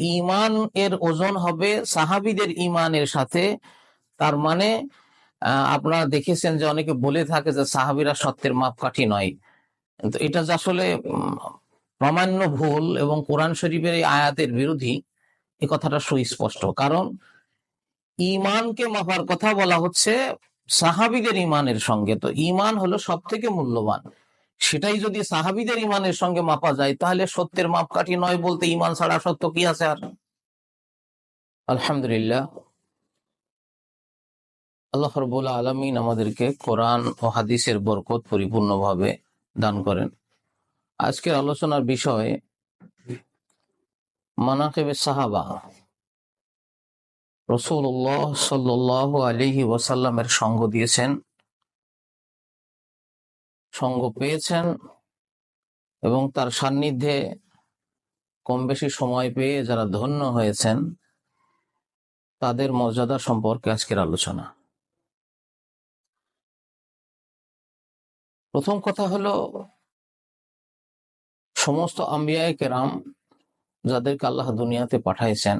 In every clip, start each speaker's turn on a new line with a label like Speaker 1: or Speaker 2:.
Speaker 1: ইমান এর ওজন হবে সাহাবিদের ইমানের সাথে। তার মানে আপনারা দেখেছেন যে অনেকে বলে থাকে যে সাহাবিরা সত্যের মাপকাঠি নয়। কিন্তু এটা যে আসলে প্রামাণ্য ভুল এবং কোরআন শরীফের এই আয়াতের বিরোধী, এ কথাটা সুস্পষ্ট। কারণ ইমানকে মাপার কথা বলা হচ্ছে সাহাবিদের ইমানের সঙ্গে। তো ইমান হলো সব থেকে মূল্যবান। সেটাই যদি সাহাবিদের ইমানের সঙ্গে মাপা যায়, তাহলে সত্যের মাপকাঠি নয় বলতে ইমান ছাড়া সত্য কি আছে আর? আলহামদুলিল্লাহ। আল্লাহ রবুল আলমিন আমাদেরকে কোরআন ও হাদিসের বরকত পরিপূর্ণভাবে দান করেন। আজকের আলোচনার বিষয় মানাকেবে সাহাবা। রসুল্লাহ সাল্লাহ আলিহি ওয়াসাল্লামের সঙ্গ দিয়েছেন। সঙ্গ পেয়েছেন এবং তার সান্নিধ্যে কম বেশি সময় পেয়ে যারা ধন্য হয়েছেন, তাদের মর্যাদা সম্পর্কে আজকের আলোচনা। প্রথম কথা হলো, সমস্ত আম্বিয়ায় কেরাম যাদেরকে আল্লাহ দুনিয়াতে পাঠাইছেন,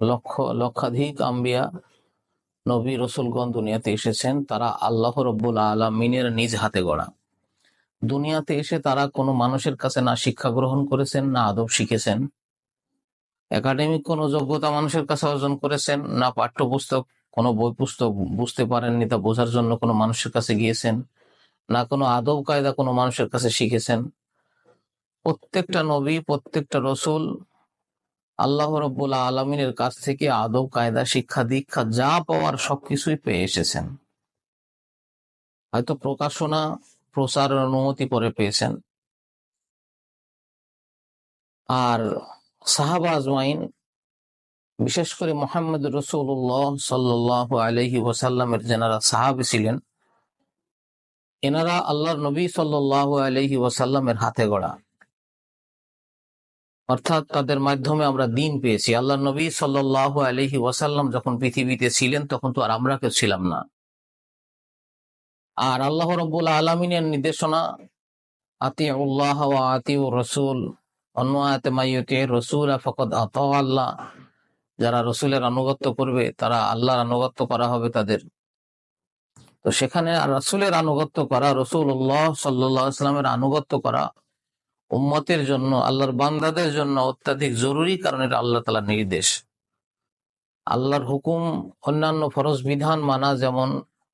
Speaker 1: লক্ষ, লক্ষাধিক আম্বিয়া নবী রসুলগণ দুনিয়াতে এসেছেন, তারা আল্লাহ রব্বুল আলমিনের নিজ হাতে গড়া। দুনিয়াতে এসে তারা কোনো মানুষের কাছে না শিক্ষা গ্রহণ করেছেন, না আদব শিখেছেন। একাডেমিক কোনো যোগ্যতা মানুষের কাছে অর্জন করেছেন, না পাঠ্যপুস্তক, কোনো বই পুস্তক বুঝতে পারেননি তা বোঝার জন্য কোনো মানুষের কাছে গিয়েছেন, না কোনো আদব কায়দা কোনো মানুষের কাছে শিখেছেন। প্রত্যেকটা নবী, প্রত্যেকটা রসুল আল্লাহ রব্বুল আলমিনের কাছ থেকে আদব কায়দা, শিক্ষা, দীক্ষা যা পাওয়ার সবকিছুই পেয়ে এসেছেন। হয়তো প্রকাশনা প্রচারের অনুমতি পরে পেয়েছেন। আর সাহাবা আজমাইন, বিশেষ করে মোহাম্মদ রসুল্লাহ সাল্লাহ আলহি ওসাল্লামের যেনারা সাহাবি ছিলেন, এনারা আল্লাহর নবী সাল্লাহ আলহি ওসাল্লামের হাতে গড়া। অর্থাৎ তাদের মাধ্যমে আমরা দিন পেয়েছি। আল্লাহ নবী সাল্লাহ আলহি ওয়াসাল্লাম যখন পৃথিবীতে ছিলেন, তখন তো আর আমরা কেউ ছিলাম না। আর আল্লাহ রব্বুল আলমিনের নির্দেশনা আতি উল্লাহ আতি রসুল অন্য মাইয়তে রসুল ফকত আত আল্লাহ যারা রসুলের আনুগত্য করবে, তারা আল্লাহর আনুগত্য করা হবে তাদের। তো সেখানে রসুলের আনুগত্য করা রসুল উল্লাহ সাল্লামের আনুগত্য করা, উম্মতের জন্য, আল্লাহর বান্দাদের জন্য অত্যাধিক জরুরি কারণ এটা আল্লাহ তালা নির্দেশ। আল্লাহর হুকুম অন্যান্য ফরজ বিধান মানা, যেমন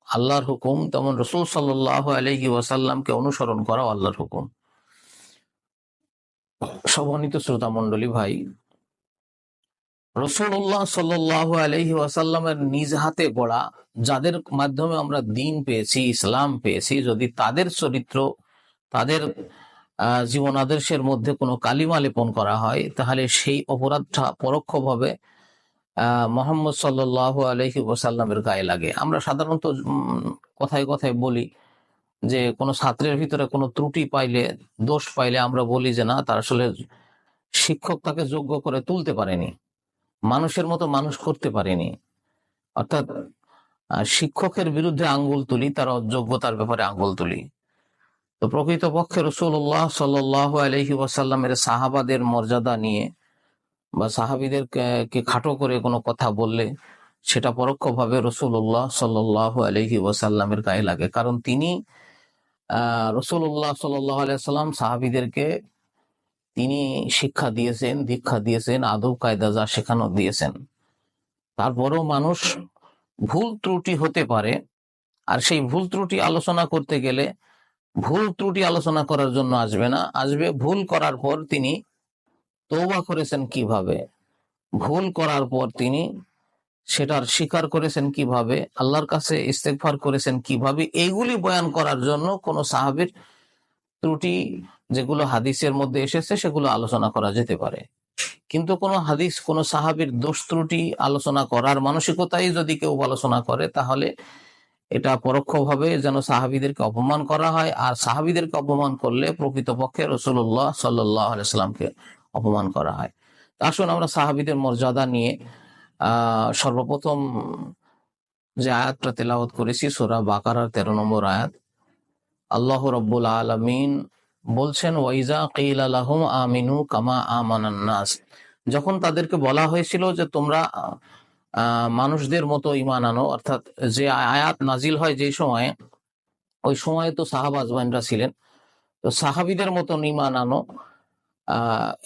Speaker 1: আল্লাহর হুকুম, তেমন রসুল সাল্লাহ আলহি ওয়াসাল্লামকে অনুসরণ করাও আল্লাহর হুকুম। সবনীত শ্রোতা মন্ডলী ভাই রসুল্লাহ সাল্লাহ আলহি ওয়াসাল্লামের নিজ হাতে গড়া, যাদের মাধ্যমে আমরা দিন পেয়েছি, ইসলাম পেয়েছি, যদি তাদের চরিত্র, তাদের জীবন আদর্শের মধ্যে কোনো কালিমা লেপন করা হয়, তাহলে সেই অপরাধটা পরোক্ষভাবে মোহাম্মদ সাল্লাহ আলহি ওসাল্লামের গায়ে লাগে। আমরা সাধারণত কথায় কথায় বলি যে, কোনো ছাত্রের ভিতরে কোনো ত্রুটি পাইলে, দোষ পাইলে আমরা বলি যে, না, তার আসলে শিক্ষক তাকে যোগ্য করে তুলতে পারেনি। মানুষের মতো মানুষ করতে পারেনি। অর্থাৎ শিক্ষকের বিরুদ্ধে আঙ্গুল তুলি, তার অযোগ্যতার ব্যাপারে আঙ্গুল তুলি। তো প্রকৃত পক্ষে রসুল্লাহ সাল্লাহ আলহি ওয়াসাল্লামের সাহাবাদের মর্যাদা নিয়ে বা সাহাবিদের কে খাটো করে কোনো কথা বললে, সেটা পরোক্ষভাবে রসুল্লাহ সাল্লাহ আলহি ওয়াসাল্লামের গায়ে লাগে। কারণ তিনি রসুল্লাহ সাল্লাহ আলাইসাল্লাম সাহাবিদেরকে তিনি শিক্ষা দিয়েছেন, দীক্ষা দিয়েছেন, আদব, কায়দা যা শেখানো দিয়েছেন। তারপরেও মানুষ ভুল ত্রুটি হতে পারে, আর সেই ভুল ত্রুটি আলোচনা করতে গেলে, ভুল ত্রুটি আলোচনা করার জন্য আসবে না। আসবে ভুল করার পর তিনি তৌবা করেছেন কীভাবে? ভুল করার পর তিনি সেটার স্বীকার করেছেন কীভাবে? আল্লাহর কাছে ইস্তেকফার করেছেন কীভাবে? এইগুলি বয়ান করার জন্য কোন সাহাবির ত্রুটি যেগুলো হাদিসের মধ্যে এসেছে, সেগুলো আলোচনা করা যেতে পারে। কিন্তু কোনো হাদিস, কোন সাহাবির দোষ ত্রুটি আলোচনা করার মানসিকতাই যদি কেউ আলোচনা করে, তাহলে এটা পরোক্ষভাবে যেন সাহাবিদেরকে অপমান করা হয়। আর সাহাবিদেরকে অপমান করলে প্রকৃতপক্ষে রসুল্লাহ সাল্লাহ সাল্লামকে অপমান করা হয়। আসুন আমরা সাহাবিদের মর্যাদা নিয়ে সর্বপ্রথম যে আয়াতটা তেলাওত করেছি, সোরা বাকারার তেরো নম্বর আয়াত, আল্লাহ রব্বুল আলমিন বলছেন, ওয়াইজা কিল আলহম আমিনু কামা আমানান্নাস যখন তাদেরকে বলা হয়েছিল যে তোমরা মানুষদের মতো ইমান আনো, অর্থাৎ যে আয়াত নাজিল হয় যে সময়ে, ওই সময়ে তো সাহাব আজমাইনরা ছিলেন। তো সাহাবিদের মতন ইমান আনো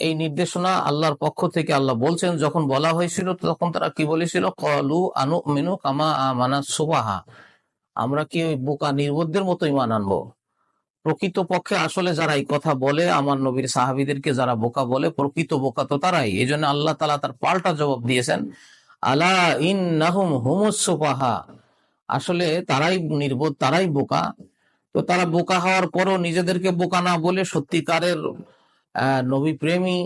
Speaker 1: এই নির্দেশনা আল্লাহর পক্ষ থেকে আল্লাহ বলছেন, যখন বলা হয়েছিল তখন তারা কি বলেছিল? কলু আনু মিনু কামা আমানা সুবাহা। আমরা কি ওই বোকা নির্বোধদের মতো ইমান আনব? প্রকৃত পক্ষে আসলে যারা এই কথা বলে, আমার নবীর সাহাবিদেরকে যারা বোকা বলে, প্রকৃত বোকা তো তারাই। এই জন্য আল্লাহ তালা তার পাল্টা জবাব দিয়েছেন, আলা ইন নাহুম হুমুসুপাহা আসলে তারাই নির্বোধ, তারাই বোকা। তো তারা বোকা হওয়ার পরও নিজেদেরকে বোকা না বলে সত্যিকারের নবী প্রেমী,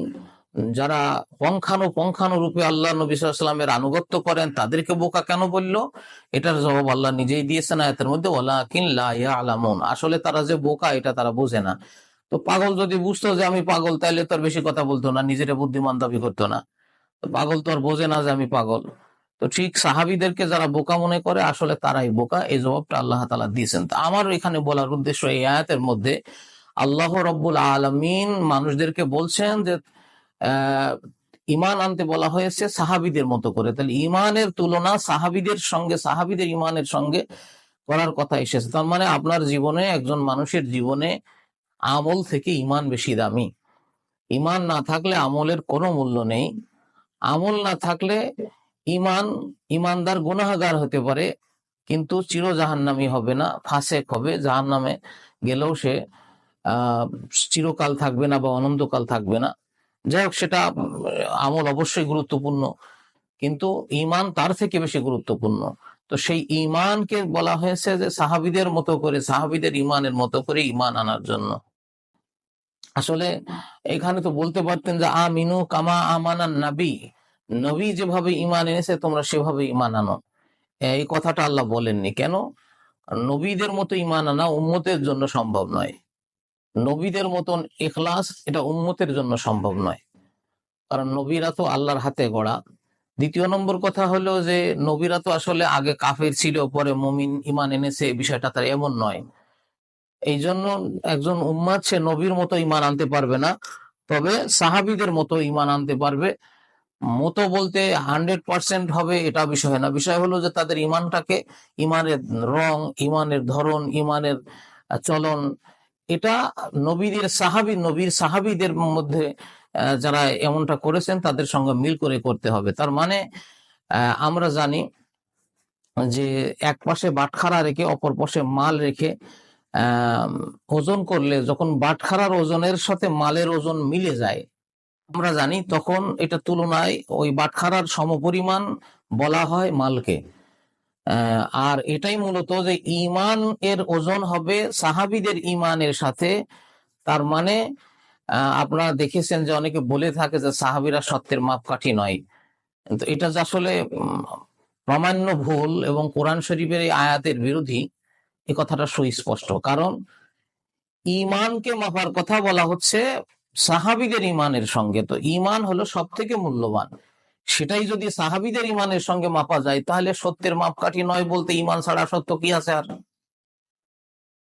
Speaker 1: যারা পঙ্খানু পঙ্খানু রূপে আল্লাহ নবী সাল্লামের আনুগত্য করেন, তাদেরকে বোকা কেন বলল? এটার জবাব আল্লাহ নিজেই দিয়েছেন আয়াতের মধ্যে, ওয়ালাকিন লা ইয়ালামুন। আসলে তারা যে বোকা, এটা তারা বোঝে না। তো পাগল যদি বুঝতো যে আমি পাগল তাহলে আর বেশি কথা বলতো না, নিজেরা বুদ্ধিমান দাবি করতো না। পাগল তো আর বোঝে না যে আমি পাগল। তো ঠিক সাহাবিদেরকে যারা বোকা মনে করে, আসলে তারাই বোকা। এই জবাবটা আল্লাহ তালা দিয়েছেন। তা আমার এখানে বলার উদ্দেশ্য এই আয়াতের মধ্যে আল্লাহ রব্বুল আলমিন মানুষদেরকে বলছেন যে ইমান আনতে বলা হয়েছে সাহাবিদের মতো করে। তাহলে ইমানের তুলনা সাহাবিদের সঙ্গে, সাহাবিদের ইমানের সঙ্গে করার কথা এসেছে। তার মানে আপনার জীবনে, একজন মানুষের জীবনে আমল থেকে ইমান বেশি দামি। ইমান না থাকলে আমলের কোনো মূল্য নেই। আমল না থাকলে ইমান ইমানদার গুনাহগার হতে পারে, কিন্তু চির জাহান্নামি হবে না, ফাসেক হবে। জাহান্নামে গেলেও সে আহ চিরকাল থাকবে না বা অনন্তকাল থাকবে না। যাই হোক, সেটা আমল অবশ্যই গুরুত্বপূর্ণ। কিন্তু ইমান তার থেকে বেশি গুরুত্বপূর্ণ। তো সেই ইমানকে বলা হয়েছে যে, সাহাবিদের মতো করে, সাহাবিদের ইমানের মতো করে ইমান আনার জন্য। আসলে এখানে তো বলতে পারতেন যে, আমিনু কামা আমানান নাবি। নবী যেভাবে ইমান এনেছে, তোমরা সেভাবে ইমান আনো। এই কথাটা আল্লাহ বলেননি। কেন? নবীদের মতো ইমান আনা উম্মতের জন্য সম্ভব নয়। নবীদের মতন এখলাস এটা উম্মতের জন্য সম্ভব নয়। কারণ নবীরা তো আল্লাহর হাতে গড়া। দ্বিতীয় নম্বর কথা হলো যে, নবীরা তো আসলে আগে কাফের ছিল, পরে মমিন ইমান এনেছে বিষয়টা তার এমন নয়। এই জন্য একজন উম্মাদ, সে নবীর মতো ইমান আনতে পারবে না। তবে সাহাবিদের মতো ইমান আনতে পারবে। মতো বলতে হান্ড্রেড পার্সেন্ট হবে, এটা বিষয় না। বিষয় হলো যে, তাদের ইমানটাকে, ইমানের রং, ইমানের ধরন, ইমানের চলন এটা নবীদের সাহাবি, নবীর সাহাবিদের মধ্যে যারা এমনটা করেছেন, তাদের সঙ্গে মিল করে করতে হবে। তার মানে আমরা জানি যে এক পাশে বাটখারা রেখে, অপর পাশে মাল রেখে ওজন করলে, যখন বাটখারার ওজনের সাথে মালের ওজন মিলে যায়, আমরা জানি তখন এটা তুলনায় ওই বাটখারার সমপরিমাণ বলা হয় মালকে। আর এটাই মূলত যে ইমান এর ওজন হবে সাহাবিদের ইমানের সাথে। তার মানে আপনারা দেখেছেন যে অনেকে বলে থাকে যে সাহাবিরা সত্যের মাপকাঠি নয়। কিন্তু এটা যে আসলে প্রামাণ্য ভুল এবং কোরআন শরীফের এই আয়াতের বিরোধী, এ কথাটা সুস্পষ্ট। কারণ ইমানকে মাপার কথা বলা হচ্ছে সাহাবিদের ইমানের সঙ্গে। তো ইমান হলো সব থেকে মূল্যবান। সেটাই যদি সাহাবিদের ইমানের সঙ্গে মাপা যায়, তাহলে সত্যের মাপকাঠি নয় বলতে ইমান ছাড়া সত্য কি আছে আর?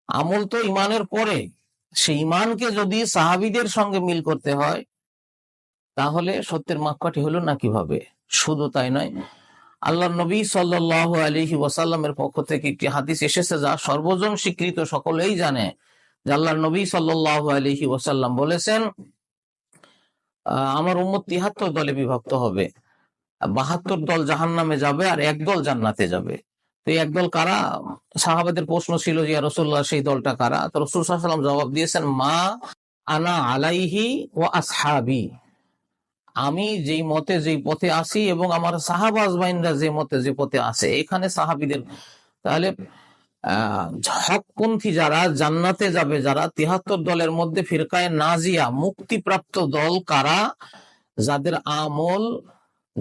Speaker 1: আমল তো ইমানের পরে। সেই ইমানকে যদি সাহাবিদের সঙ্গে মিল করতে হয়, তাহলে সত্যের মাপকাঠি হলো না কীভাবে? শুধু তাই নয় আল্লাহ নবী সাল্লাহ আলহি ওয়াসাল্লামের পক্ষ থেকে একটি হাদিস এসেছে যা সর্বজন স্বীকৃত, সকলেই জানে, যে আল্লাহ নবী সাল্লাহ আলহি ওয়াসাল্লাম বলেছেন আমার উম্মত তিহাত্তর দলে বিভক্ত হবে। বাহাত্তর দল জাহান নামে যাবে আর একদল জান্নাতে যাবে। তো একদল কারা? সাহাবাদের প্রশ্ন ছিল যে রসুল্লাহ সেই দলটা কারা? তো রসুল সাল্লাম জবাব দিয়েছেন, মা আনা আলাইহি ও আসহাবি। আমি যেই মতে যেই পথে আসি এবং আমার সাহাবা আজমাইনরা যে মতে যে পথে আসে এখানে সাহাবিদের তাহলে হকপন্থী যারা জান্নাতে যাবে, যারা তিহাত্তর দলের মধ্যে ফিরকায় নাজিয়া, মুক্তিপ্রাপ্ত দল কারা? যাদের আমল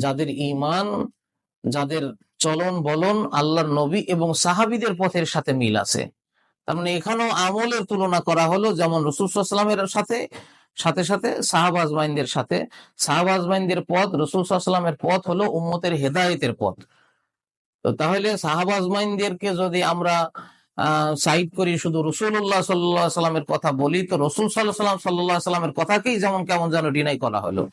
Speaker 1: যাদের ইমান যাদের চলন বলন আল্লাহর নবী এবং সাহাবিদের পথের সাথে মিল আছে। তার মানে এখানেও আমলের তুলনা করা হলো যেমন রসুলামের সাথে সাথে সাথে সাহাবাজমাইনদের সাথে। সাহাবাজমাইনদের পথ রসুলামের পথ হলো উম্মতের হেদায়েতের পথ। তো তাহলে সাহাবাজমাইনদেরকে যদি আমরা আহ সাইড করি শুধু রসুল্লাহ সাল্লাহ সাল্লামের কথা বলি, তো রসুল সাল্লাহ সাল্লাহ সাল্লামের কথাকেই যেমন কেমন যেন ডিনাই করা হলো।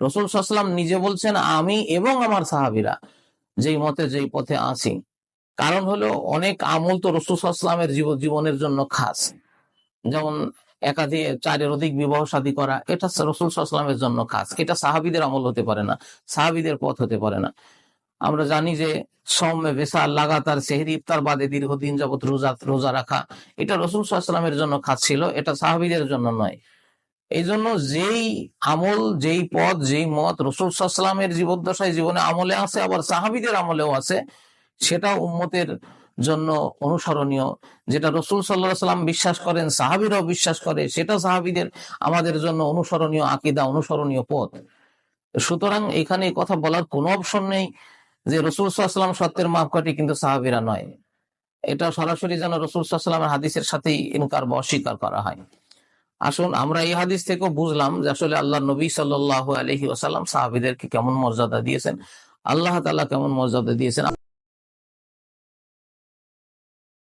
Speaker 1: রসুল সাল্লাম নিজে বলছেন, আমি এবং আমার সাহাবিরা যেই মতে, যেই পথে আছি। কারণ হলো, অনেক আমল তো রসুল সাল্লামের জীবনের জন্য খাস। যেমন একাধিক, চারের অধিক বিবাহ শাদী করা, এটা রসুল সাল্লামের জন্য খাস। এটা সাহাবিদের আমল হতে পারে না, সাহাবিদের পথ হতে পারে না। আমরা জানি যে সৌম্যে বেসার লাগাতার সেহরি, ইফতার বাদে দীর্ঘদিন যাবত রোজা রোজা রাখা, এটা রসুল সাল্লামের জন্য খাস ছিল, এটা সাহাবিদের জন্য নয়। এই জন্য যেই আমল, যেই পথ, যেই মত রসুল সাল্লামের জীবদ্দশায় জীবনে আমলে আছে, আবার সাহাবিদের আমলেও আছে, সেটা উম্মতের জন্য অনুসরণীয়। যেটা রসুল সাল্লাহ সাল্লাম বিশ্বাস করেন, সাহাবিরাও বিশ্বাস করে, সেটা সাহাবিদের আমাদের জন্য অনুসরণীয় আকিদা, অনুসরণীয় পথ। সুতরাং এখানে কথা বলার কোনো অপশন নেই যে রসুল সাল্লাম সত্যের মাপকাঠি কিন্তু সাহাবিরা নয়। এটা সরাসরি যেন রসুল সাল্লামের হাদিসের সাথেই ইনকার বা অস্বীকার করা হয়। আসুন, আমরা এই হাদিস থেকেও বুঝলাম যে আসলে আল্লাহ নবী সাল্লাহ আলহি ওসাল্লাম সাহাবিদেরকে কেমন মর্যাদা দিয়েছেন, আল্লাহ তালা কেমন মর্যাদা দিয়েছেন।